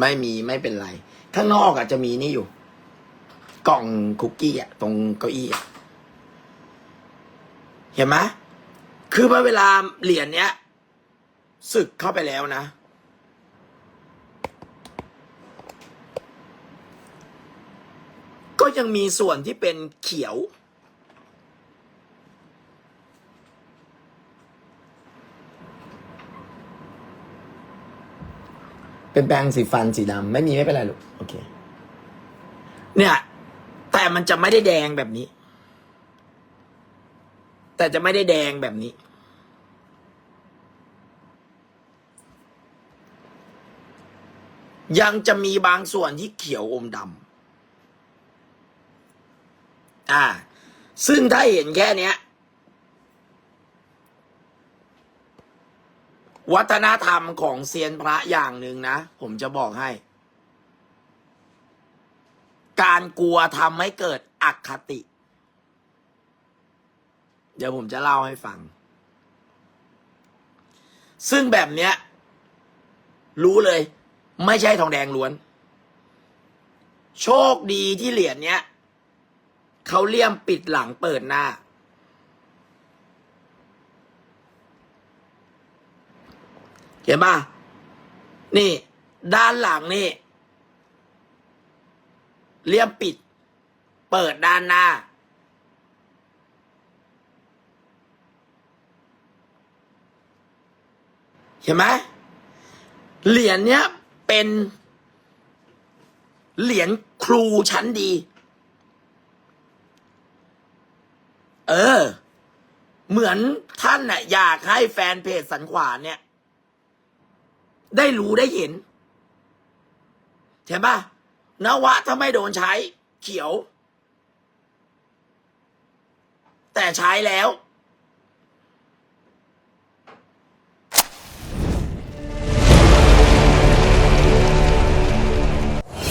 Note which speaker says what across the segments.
Speaker 1: ไม่มีไม่เป็นไร ข้างนอกอะจะมีนี่อยู่ กล่องคุกกี้อะตรงเก้าอี้อะเห็นไหมคือเมื่อเวลาเหรียญเนี้ยสึกเข้าไปแล้วนะ ก็ยังมีส่วนที่เป็นเขียว เป็นแปรงสีฟันสีดำไม่มีไม่เป็นไรลูกโอเค เนี่ย แต่มันจะไม่ได้แดงแบบนี้ แต่จะไม่ได้แดงแบบนี้ ยังจะมีบางส่วนที่เขียวอมดำอ่า ซึ่งถ้าเห็นแค่เนี้ย วัฒนธรรมของเซียนพระอย่างหนึ่งนะ ผมจะบอกให้ การกลัวทำให้เกิดอคติ เดี๋ยวผมจะเล่าให้ฟัง ซึ่งแบบเนี้ย รู้เลย ไม่ใช่ทองแดงล้วน โชคดีที่เหรียญเนี้ยเขาเลี่ยมปิดหลังเปิดหน้า เห็นป่ะนี่ ด้านหลังนี่ เลี่ยมปิด เปิดด้านหน้า เห็นไหมเหรียญเนี้ยเป็น เหรียญครูชั้นดี เออ เหมือนท่านน่ะอยากให้แฟนเพจสันขวานเนี่ย ได้รู้ได้เห็นเห็นปะนวะถ้าไม่โดนใช้เขียว แต่ใช้แล้ว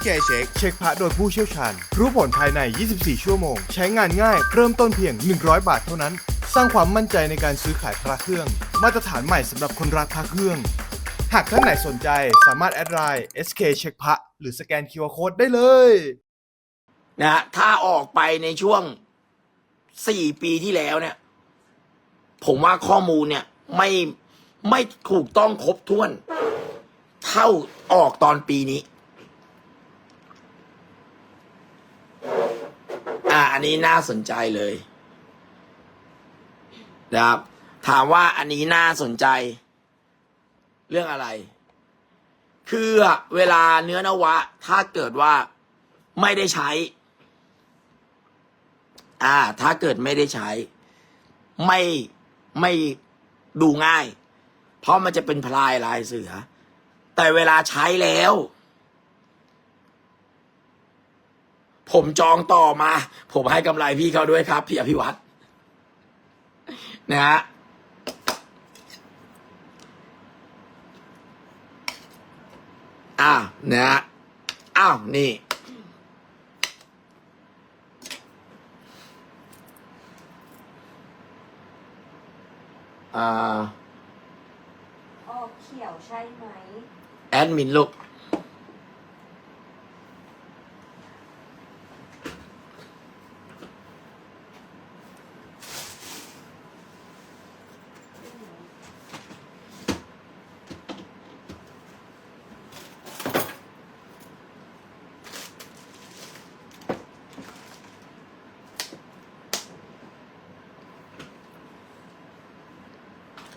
Speaker 2: SK Check
Speaker 3: เช็คพระโดยผู้เชี่ยวชาญ รู้ผลภายใน 24 ชั่วโมง ใช้งานง่าย เริ่มต้นเพียง 100 บาทเท่านั้น สร้างความมั่นใจในการซื้อขายพระเครื่อง มาตรฐานใหม่สำหรับคนรักพระเครื่อง หากท่านไหนสนใจสามารถแอดไลน์ SK เช็คพระหรือสแกน QR Code ได้เลย
Speaker 1: นะฮะถ้าออกไปในช่วงสี่ปีที่แล้วเนี่ย ผมว่าข้อมูลเนี่ยไม่ไม่ถูกต้องครบถ้วน เท่าออกตอนปีนี้ อันนี้น่าสนใจเลยนะครับ ถามว่าอันนี้น่าสนใจ เรื่องอะไร คือเวลาเนื้อนวะ ถ้าเกิดว่าไม่ได้ใช้ อ่า ถ้าเกิดไม่ได้ใช้ ไม่ไม่ดูง่าย เพราะมันจะเป็นพลายลายเสือ แต่เวลาใช้แล้ว ผมจองต่อมา ผมให้กำไรพี่เขาด้วยครับ พี่อภิวัตรนะฮะอ้าวนะฮะอ้าว นี่ อ่า
Speaker 4: ออกเขียวใช่ไหม
Speaker 1: แอดมินลูก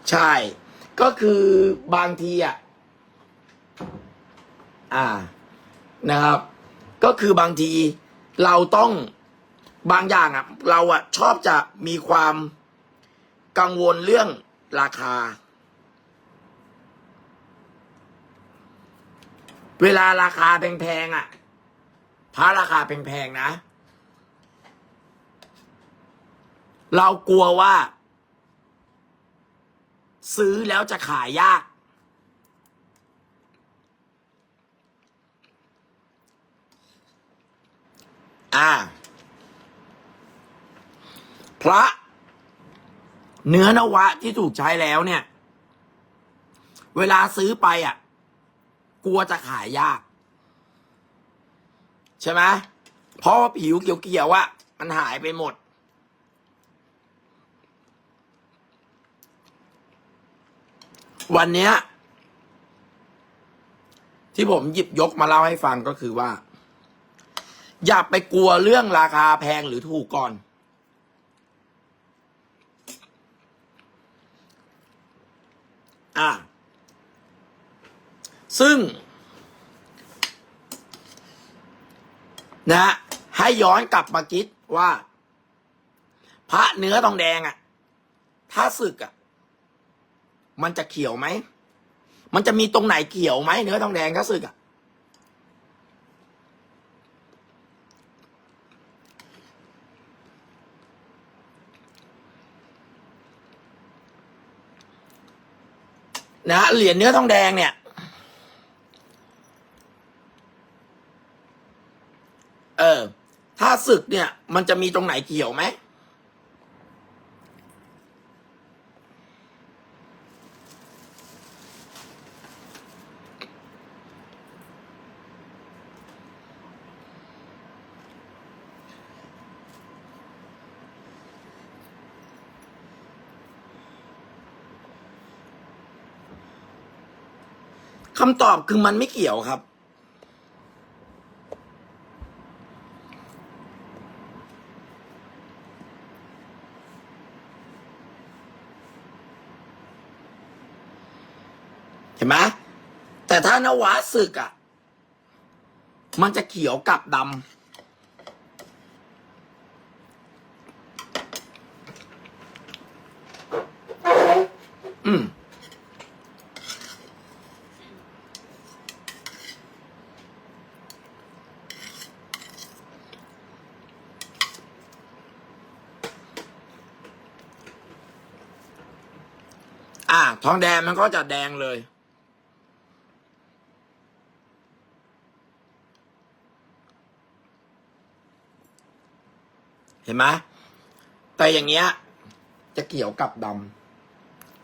Speaker 1: ใช่ ก็คือบางทีอะ อ่า นะครับ ก็คือบางทีเราต้องบางอย่างอะ เราอะ ชอบจะมีความกังวลเรื่องราคา เวลาราคาแพงๆอะพระราคาแพงๆนะ เรากลัวว่า ซื้อแล้วจะขายยาก อ่า พระเนื้อนวะที่ถูกใช้แล้วเนี่ย เวลาซื้อไปอะ กลัวจะขายยาก ใช่ไหมเพราะว่าผิวเขียวๆอะมันหายไปหมด วันเนี้ย ที่ผมหยิบยกมาเล่าให้ฟังก็คือว่า อย่าไปกลัวเรื่องราคาแพงหรือถูกก่อน อะ ซึ่ง นะ ให้ย้อนกลับมาคิดว่า พระเนื้อทองแดงอะ่ะ ถ้าสึกอะ่ะ มันจะเขียวไหม มันจะมีตรงไหนเขียวไหมเนื้อทองแดงถ้าสึกอะนะฮะเหรียญเนื้อทองแดงเนี่ย เออ ถ้าศึกเนี่ย มันจะมีตรงไหนเกี่ยวไหม คำตอบคือมันไม่เกี่ยวครับ เห็นไหมแต่ถ้านวะศึกอะ มันจะเขียวกับดำอืม อ่า ทองแดงมันก็จะแดงเลย เห็นไหมแต่อย่างเงี้ย จะเกี่ยวกับด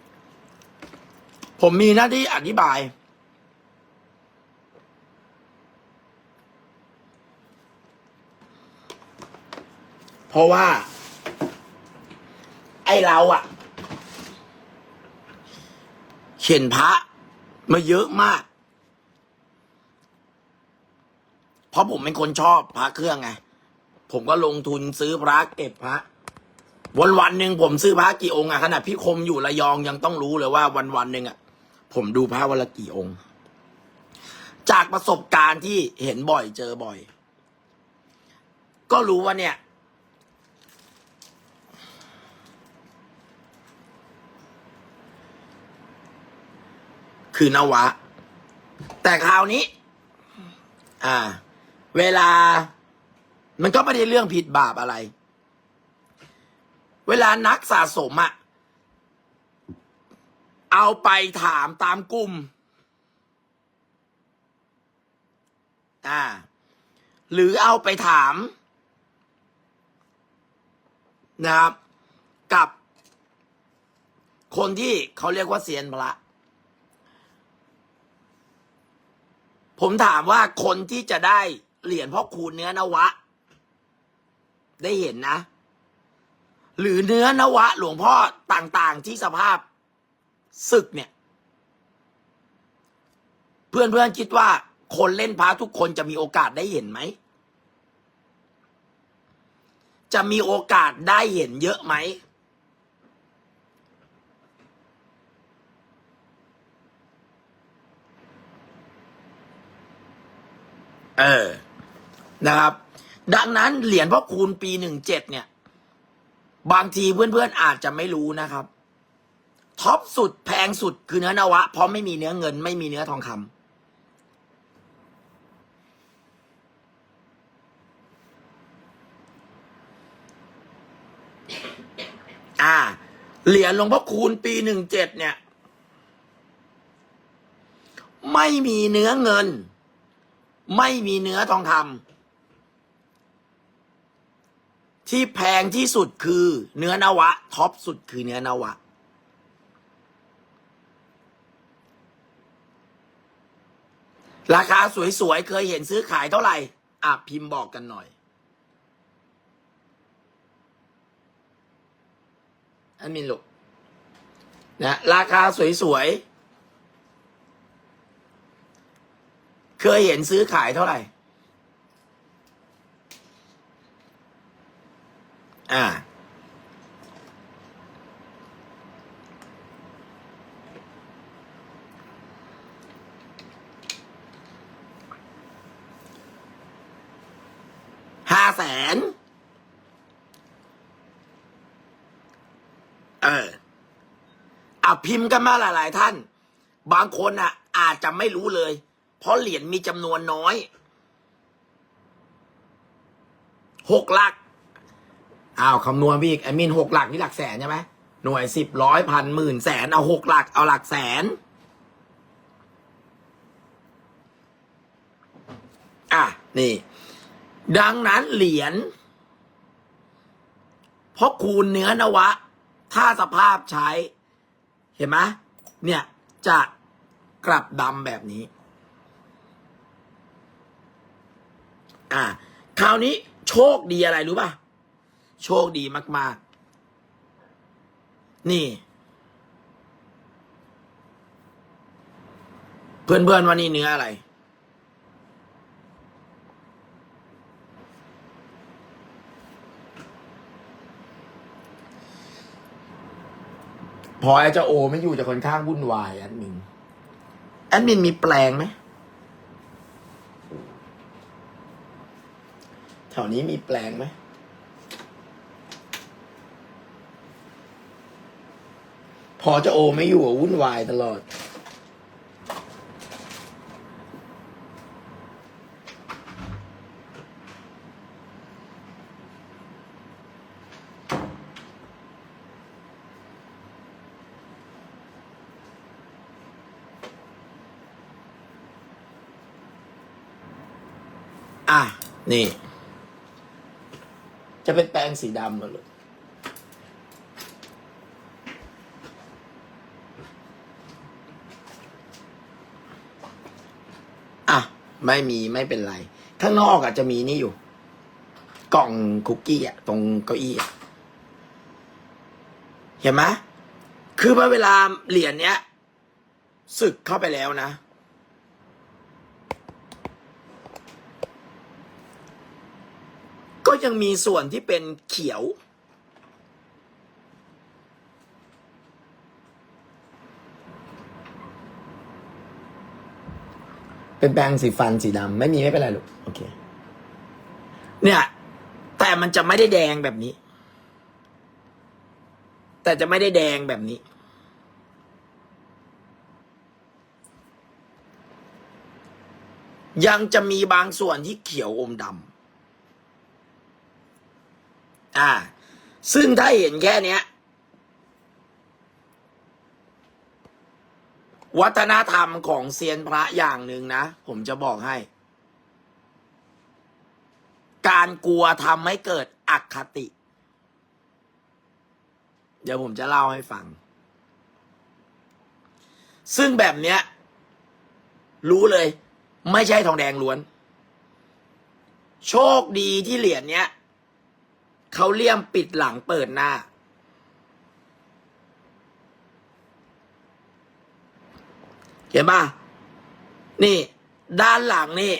Speaker 1: ำ ผมมีหน้าที่อธิบาย เพราะว่า ไอเราอะ ข็นพระมาเยอะมาก เพราะผมเป็นคนชอบพระเครื่องไง ผมก็ลงทุนซื้อพระเก็บพระ วันวันๆหนึ่งผมซื้อพระกี่องค์อะขนาดพี่คมอยู่ระยองยังต้องรู้เลยว่าวันวันๆหนึ่งอะผมดูพระวันละกี่องค์ จากประสบการณ์ที่เห็นบ่อยเจอบ่อย ก็รู้ว่าเนี่ย คือนวะ แต่คราวนี้ อ่า เวลา มันก็ไม่ได้เรื่องผิดบาปอะไร เวลานักสะสมอะเอาไปถามตามกลุ่ม อ่า หรือเอาไปถาม นะครับ กับคนที่เขาเรียกว่าเซียนพระ ผมถามว่าคนที่จะได้เหรียญพ่อคูณเนื้อนวะ ได้เห็นนะ หรือเนื้อนวะ หลวงพ่อต่างๆที่สภาพศึกเนี่ย เพื่อนๆคิดว่า คนเล่นพระทุกคนจะมีโอกาสได้เห็นไหม จะมีโอกาสได้เห็นเยอะไหม เออ นะครับ ดังนั้นเหรียญพ่อคูณปีหนึ่งเจ็ดเนี่ย บางทีเพื่อนๆอาจจะไม่รู้นะครับ ท็อปสุดแพงสุดคือเนื้อนวะ เพราะไม่มีเนื้อเงิน ไม่มีเนื้อทองคำอ่า เหรียญหลวงพ่อคูณปีหนึ่งเจ็ดเนี่ย ไม่มีเนื้อเงิน ไม่มีเนื้อทองคำที่แพงที่สุดคือเนื้อนวะ ท็อปสุดคือเนื้อนวะ ราคาสวยๆ เคยเห็นซื้อขายเท่าไหร่ อะ พิมพ์บอกกันหน่อยอันมินลูกนะราคาสวยๆ เคยเห็นซื้อขายเท่าไหร่ อ่า ห้าแสน เออเอาพิมพ์กันมาหลาย ๆ ท่าน บางคนอะ อาจจะไม่รู้เลย เพราะเหรียญมีจำนวนน้อยหกหลักอ้าวคำนวณพี่อีกไอ้มินหกหลักนี่หลักแสนใช่ไหมหน่วยสิบร้อยพันหมื่นแสนเอาหกหลักเอาหลักแสน อะ นี่ ดังนั้นเหรียญเพราะคูณเนื้อนวะ ถ้าสภาพใช้ เห็นไหมเนี่ยจะกลับดำแบบนี้ อ่า คราวนี้โชคดีอะไรรู้ป่ะ โชคดีมาก ๆ นี่ เพื่อนๆว่านี่เนื้ออะไร พอไอ้เจ้าโอไม่อยู่จะค่อนข้างวุ่นวายแอดมิน แอดมินมีแปลงไหม แถวนี้มีแปลงไหมพอจ้าโอไม่อยู่วุ่นวายตลอด อะ นี่ จะเป็นแปลงสีดำเหรอลูกอะ ไม่มีไม่เป็นไร ข้างนอกอาจจะมีนี่อยู่ กล่องคุกกี้อะ ตรงเก้าอี้อะ เห็นไหมคือพอเวลาเหรียญเนี้ยสึกเข้าไปแล้วนะ ยังมีส่วนที่เป็นเขียว เป็นแปรงสีฟันสีดำไม่มีไม่เป็นไรลูกโอเคเนี่ย แต่มันจะไม่ได้แดงแบบนี้ แต่จะไม่ได้แดงแบบนี้ ยังจะมีบางส่วนที่เขียวอมดำ อ่า ซึ่งถ้าเห็นแค่เนี้ย วัฒนธรรมของเซียนพระอย่างหนึ่งนะ ผมจะบอกให้ การกลัวทำให้เกิดอคติ เดี๋ยวผมจะเล่าให้ฟัง ซึ่งแบบเนี้ย รู้เลย ไม่ใช่ทองแดงล้วน โชคดีที่เหรียญเนี้ย เขาเลี่ยมปิดหลังเปิดหน้า เห็นป่ะนี่ ด้านหลังนี่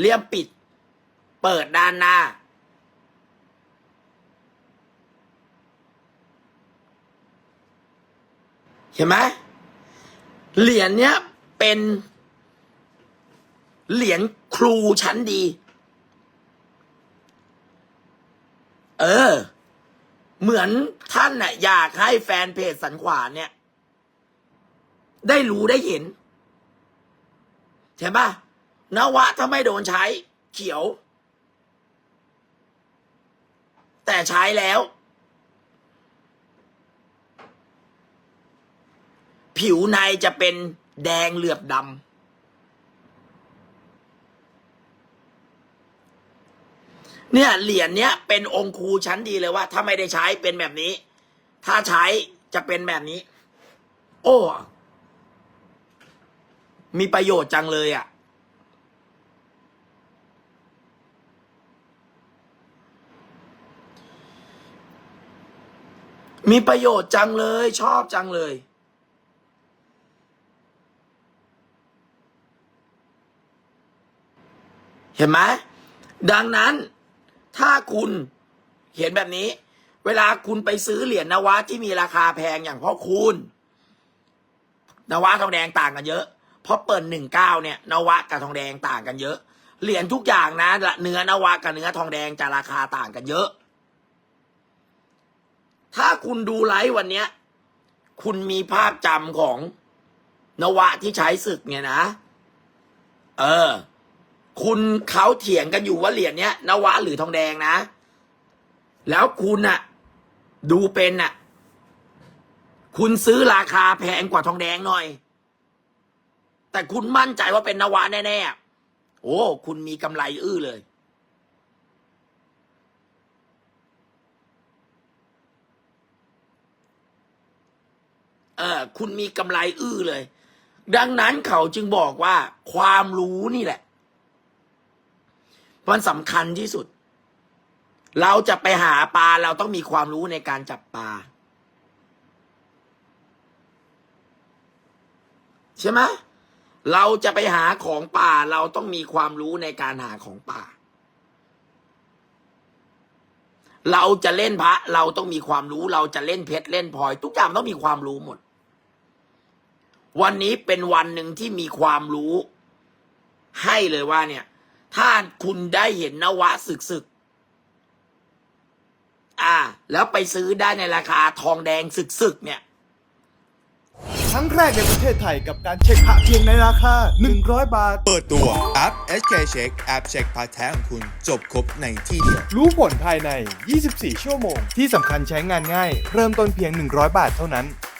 Speaker 1: เลี่ยมปิด เปิดด้านหน้า เห็นไหมเหรียญเนี้ยเป็น เหรียญครูชั้นดี เออ เหมือนท่านน่ะอยากให้แฟนเพจสันขวาเนี่ย ได้รู้ได้เห็นใช่ปะนวะถ้าไม่โดนใช้ เขียว แต่ใช้แล้ว ผิวในจะเป็นแดงเหลือบดำ เนี่ยเหรียญเนี้ยเป็นองค์ครูชั้นดีเลยว่า ถ้าไม่ได้ใช้เป็นแบบนี้ ถ้าใช้จะเป็นแบบนี้ โอ้มีประโยชน์จังเลยอะ่ะ มีประโยชน์จังเลย ชอบจังเลยเห็นไหมดังนั้น ถ้าคุณเห็นแบบนี้ เวลาคุณไปซื้อเหรียญนวะที่มีราคาแพงอย่างพ่อคุณนวะทองแดงต่างกันเยอะเพราะเปิดหนึ่งเก้าเนี่ยนวะกับทองแดงต่างกันเยอะ เหรียญทุกอย่างนะเนื้อนวะกับเนื้อทองแดงจะราคาต่างกันเยอะ ถ้าคุณดูไลฟ์วันเนี้ย คุณมีภาพจำของนวะที่ใช้ศึกเนี่ยนะ เออ คุณเขาเถียงกันอยู่ว่าเหรียญเนี้ยนวะหรือทองแดงนะ แล้วคุณน่ะดูเป็นน่ะคุณซื้อราคาแพงกว่าทองแดงหน่อย แต่คุณมั่นใจว่าเป็นนวะแน่ๆโอ้ คุณมีกำไรอื้อเลย เออ คุณมีกำไรอื้อเลย ดังนั้นเขาจึงบอกว่าความรู้นี่แหละ มันสำคัญที่สุด เราจะไปหาปลาเราต้องมีความรู้ในการจับปลาใช่ไหมเราจะไปหาของป่าเราต้องมีความรู้ในการหาของป่า เราจะเล่นพระ เราต้องมีความรู้ เราจะเล่นเพชรเล่นพลอย ทุกอย่างต้องมีความรู้หมด วันนี้เป็นวันหนึ่งที่มีความรู้ ให้เลยว่าเนี่ย ถ้าคุณได้เห็นนวะศึกศึกๆอ่า แล้วไปซื้อได้ในราคาทองแดงศึกศึกๆเนี่ย
Speaker 3: ครั้งแรกในประเทศไทยกับการเช็คพระเพียงในราคา 100 บาท
Speaker 2: เปิดตัวแอป SK Check แอปเช็คพาร์ทแท้ของคุณ จบครบในที่เดียว
Speaker 3: รู้ผลภายใน 24 ชั่วโมง ที่สำคัญใช้งานง่าย เริ่มต้นเพียง 100 บาทเท่านั้น